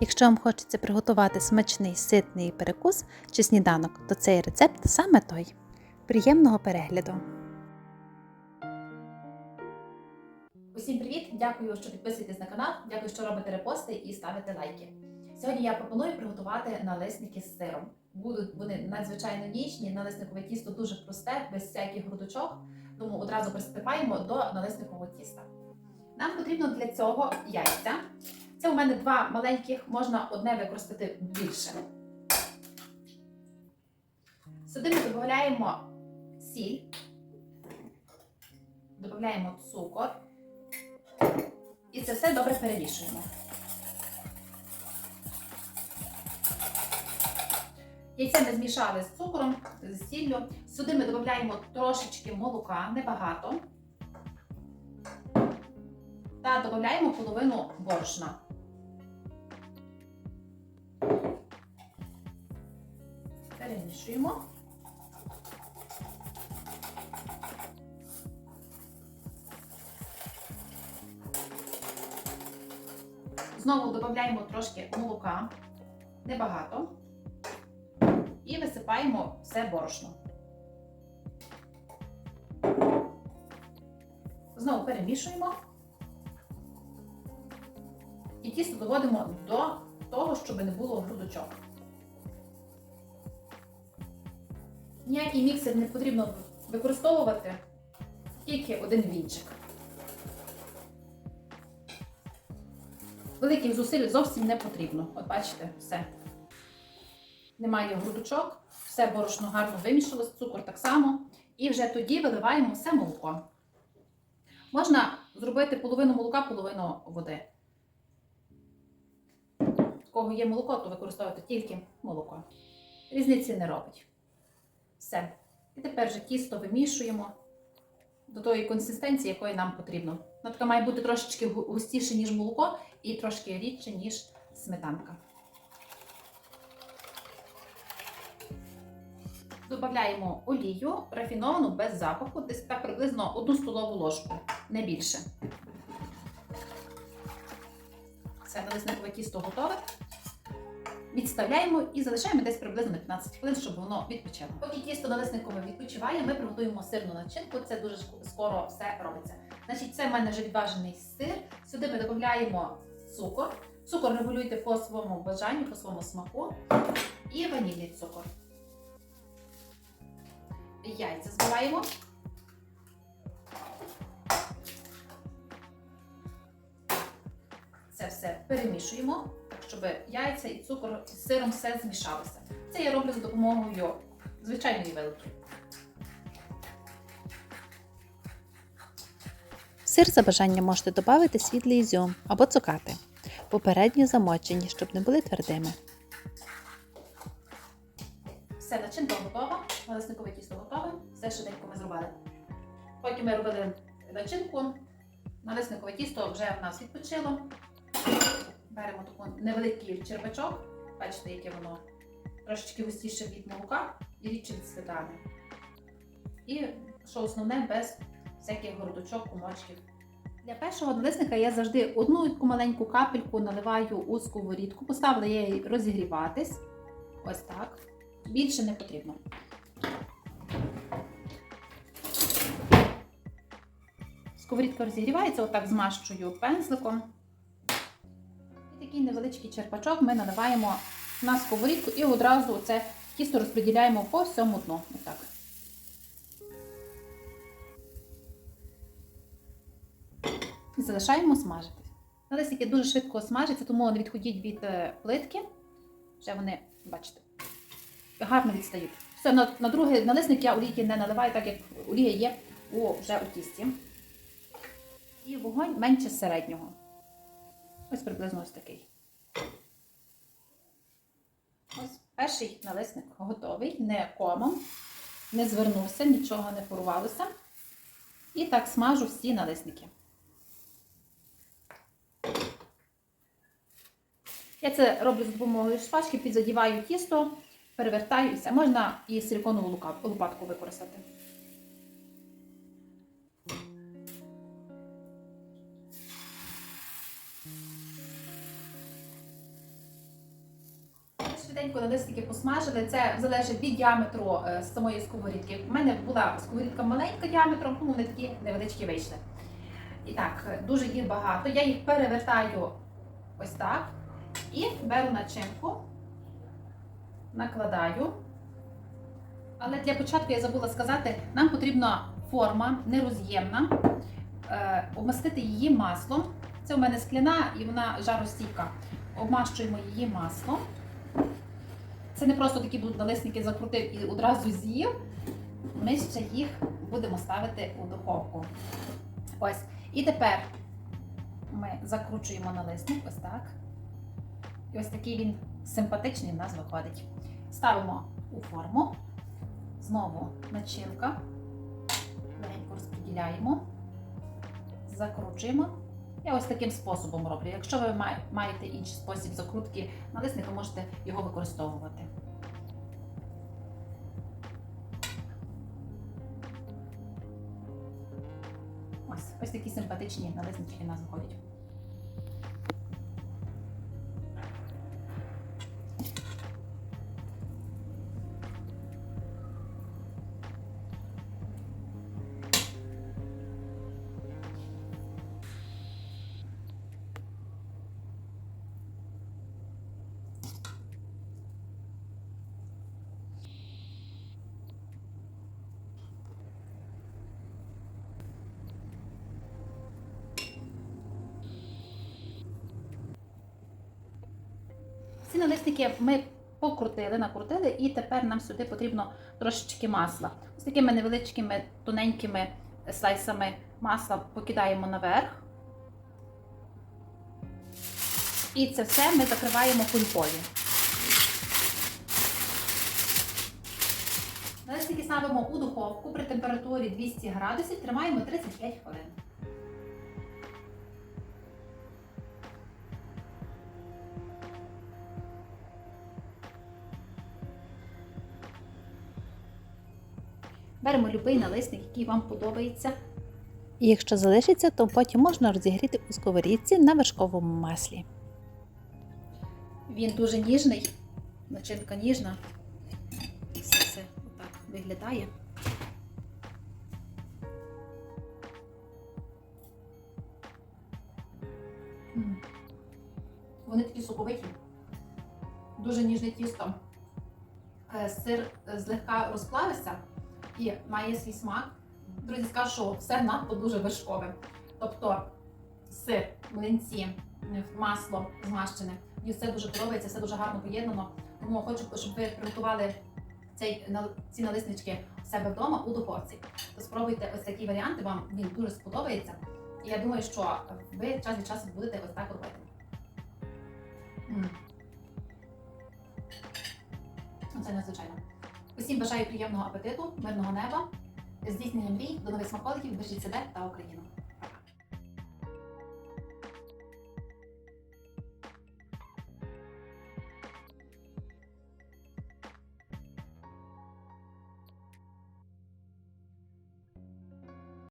Якщо вам хочеться приготувати смачний ситний перекус чи сніданок, то цей рецепт саме той. Приємного перегляду! Усім привіт! Дякую, що підписуєтесь на канал. Дякую, що робите репости і ставите лайки. Сьогодні я пропоную приготувати налисники з сиром. Будуть вони надзвичайно ніжні. Налисникове тісто дуже просте, без всяких грудочок. Тому одразу приступаємо до налисникового тіста. Нам потрібно для цього яйця. Це у мене два маленьких, можна одне використати більше. Сюди ми додаємо сіль, додаємо цукор. І це все добре перемішуємо. Яйце ми змішали з цукром, з сіллю. Сюди ми додаємо трошечки молока, небагато. Та додаємо половину борошна. Перемішуємо. Знову додаємо трошки молока, небагато. І висипаємо все борошно. Знову перемішуємо. І тісто доводимо до того, щоб не було грудочок. Ніякий міксер не потрібно використовувати, тільки один вінчик. Великих зусиль зовсім не потрібно. От бачите, все. Немає грудочок, все борошно гарно вимішалось, цукор так само. І вже тоді виливаємо все молоко. Можна зробити половину молока, половину води. У кого є молоко, то використовуйте тільки молоко. Різниці не робить. Все. І тепер вже тісто вимішуємо до тої консистенції, якої нам потрібно. Воно така має бути трошечки густіше, ніж молоко, і трошки рідше, ніж сметанка. Додаємо олію рафіновану без запаху, десь так приблизно 1 столову ложку, не більше. Все, налисникове тісто готове. Відставляємо і залишаємо десь приблизно на 15 хвилин, щоб воно відпочило. Поки тісто налисникове відпочиває, ми приготуємо сирну начинку. Це дуже скоро все робиться. Значить, це в мене вже відважений сир. Сюди ми додаємо цукор. Цукор регулюйте по своєму бажанню, по своєму смаку. І ванільний цукор. Яйця збиваємо. Це все перемішуємо, щоб яйця і цукор з сиром все змішалося. Це я роблю за допомогою звичайної вилки. В сир за бажанням можете додати світлий ізюм або цукати, попередньо замочені, щоб не були твердими. Все, начинка готова, налисникове тісто готове, все швиденько ми зробили. Потім ми робили начинку, налисникове тісто вже в нас відпочило. Беремо такий невеликий черпачок, бачите, яке воно трошечки густіше від молока і рідше від. І що основне, без всяких городочок, комочків. Для першого налисника я завжди одну таку маленьку капельку наливаю у сковорідку, поставила я її розігріватись. Ось так. Більше не потрібно. Сковорідка розігрівається, отак змащую пензликом. Такий невеличкий черпачок ми наливаємо на сковорідку і одразу це тісто розподіляємо по всьому дну. Отак. І залишаємо смажити. Налисники дуже швидко смажаться, тому не відходіть від е, плитки. Вже вони, бачите, гарно відстають. Все, на, на другий налисник я олійки не наливаю, так як олія є у, вже у тісті. І вогонь менше середнього. Ось приблизно ось такий. Ось перший налисник готовий, не комом, не звернувся, нічого не порвалося. І так смажу всі налисники. Я це роблю з допомогою шпажки, підзадіваю тісто, перевертаю і все. Можна і силиконову лопатку використати. Швиденько налисники посмажили. Це залежить від діаметру е, самої сковорідки. У мене була сковорідка маленька діаметром, тому вони такі невеличкі вийшли. І так, е, дуже їх багато. Я їх перевертаю ось так. І беру начинку, накладаю. Але для початку я забула сказати, нам потрібна форма нероз'ємна, е, обмастити її маслом. Це у мене скляна і вона жаростійка. Обмащуємо її маслом. Це не просто такі налисники закрутив і одразу з'їв. Ми ще їх будемо ставити у духовку. Ось. І тепер ми закручуємо налисник, ось так. І ось такий він симпатичний в нас виходить. Ставимо у форму. Знову начинка. Легенько розподіляємо, закручуємо. Я ось таким способом роблю. Якщо ви маєте інший спосіб закрутки налисника, можете його використовувати. Ось, ось такі симпатичні налиснички в нас виходять. Ці налисники ми покрутили, накрутили, і тепер нам сюди потрібно трошечки масла. Ось такими невеличкими тоненькими слайсами масла покидаємо наверх. І це все ми закриваємо фольгою. Налисники ставимо у духовку при температурі 200 градусів, тримаємо 35 хвилин. Беремо будь-який налисник, який вам подобається. І якщо залишиться, то потім можна розігріти у сковорідці на вершковому маслі. Він дуже ніжний, начинка ніжна. Все це отак виглядає. Вони такі соковиті. Дуже ніжне тісто. Е, Сир е, злегка розплавився і має свій смак. Друзі, скажу, що все надто дуже вершкове. Тобто сир, млинці, е, масло змащене. Мені все дуже подобається, все дуже гарно поєднано. Тому хочу, щоб ви приготували цей, ці налиснички у себе вдома у духовці. То спробуйте ось такі варіанти, вам він дуже сподобається. І я думаю, що ви час від часу будете ось так робити. Це надзвичайно. Усім бажаю приємного апетиту, мирного неба, здійснення мрій, до нових смаколиків, бережіть себе та Україну.